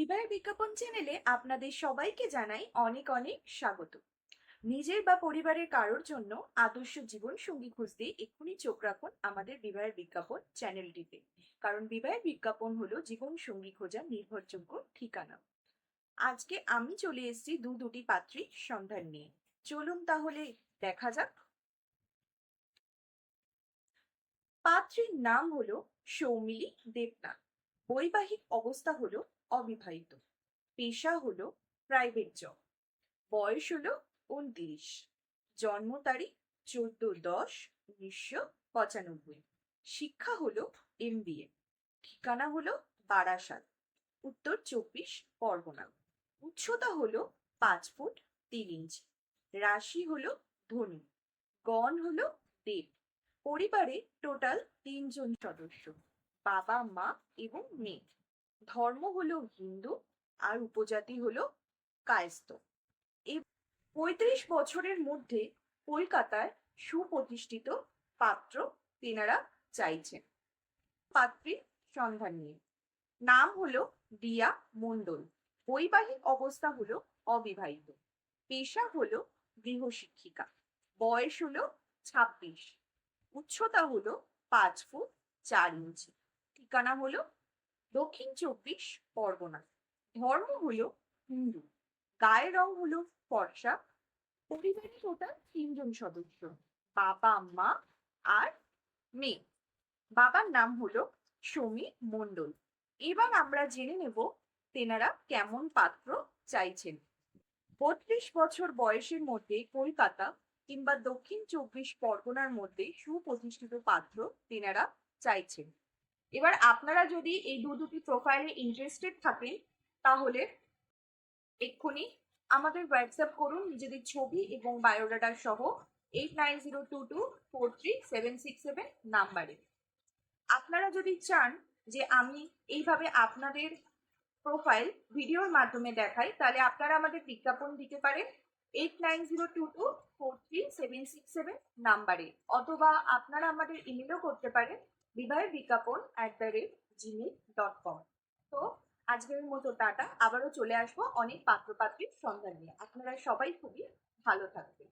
বিবাহের বিজ্ঞাপন চ্যানেলে আপনাদের সবাইকে জানাই অনেক অনেক স্বাগত। নিজের বা পরিবারের কারোর জন্য আদর্শ জীবন সঙ্গী খুঁজতে এক্ষুনি চোখ রাখুন আমাদের বিবাহের বিজ্ঞাপন চ্যানেলটিতে। কারণ বিবাহের বিজ্ঞাপন হলো জীবন সঙ্গী খোঁজার নির্ভরযোগ্য ঠিকানা। আজকে আমি চলে এসেছি দু দুটি পাত্রী সন্ধান নিয়ে। চলুন তাহলে দেখা যাক। পাত্রীর নাম হলো সৌমিলি দেবনাথ। বৈবাহিক অবস্থা হলো অবিবাহিত। পেশা হলো প্রাইভেট জব বয়স হলো উনত্রিশ জন্ম তারিখ চোদ্দ দশ উনিশশো পঁচানব্বই। শিক্ষা হলো এম ঠিকানা হলো বারাসাত। উত্তর চব্বিশ পরগনা। উচ্চতা হলো পাঁচ ফুট তিন ইঞ্চি। রাশি হলো ধনু। গণ হলো দেব। পরিবারে টোটাল তিনজন সদস্য। বাবা, মা এবং মেয়ে। ধর্ম হলো হিন্দু আর উপজাতি হলো কায়স্থ। পঁয়ত্রিশ বছরের মধ্যে কলকাতায় সুপ্রতিষ্ঠিত পাত্র তেনারা চাইছেন। পাত্রীর সন্ধান নিয়ে। নাম হলো দিয়া মণ্ডল। বৈবাহিক অবস্থা হলো অবিবাহিত। পেশা হলো গৃহশিক্ষিকা। বয়স হলো ছাব্বিশ। উচ্চতা হলো পাঁচ ফুট চার ইঞ্চি। ঠিকানা হলো দক্ষিণ চব্বিশ পরগনা। ধর্ম হলো হিন্দু। গায়ের রং হলো ফর্সা। পরিবারে টোটাল তিনজন সদস্য, বাবা, মা আর মেয়ে। বাবার নাম হলো সমী মণ্ডল। এবার আমরা জেনে নেব তেনারা কেমন পাত্র চাইছেন। বত্রিশ বছর বয়সের মধ্যে কলকাতা কিংবা দক্ষিণ চব্বিশ পরগনার মধ্যে সুপ্রতিষ্ঠিত পাত্র তেনারা চাইছেন। এবার আপনারা যদি এই দু দুটি প্রোফাইলে ইন্টারেস্টেড থাকেন, তাহলে এক্ষুনি আমাদের হোয়াটসঅ্যাপ করুন, নিজেদের ছবি এবং বায়োডাটা সহ eight nine zero two two four three seven six seven নাম্বারে আপনারা যদি চান যে আমি এইভাবে আপনাদের প্রোফাইল ভিডিওর মাধ্যমে দেখাই, তাহলে আপনারা আমাদের বিজ্ঞাপন দিতে পারেন eight nine zero two two four three seven six seven নাম্বারে অথবা আপনারা আমাদের ইমেলও করতে পারেন বিবাহের বিজ্ঞাপন at the rate Gmail dot com তো আজকের মতো টাটা। আবারও চলে আসব অনেক পাত্রপাত্রীর সন্ধান নিয়ে। আপনারা সবাই খুবই ভালো থাকবেন।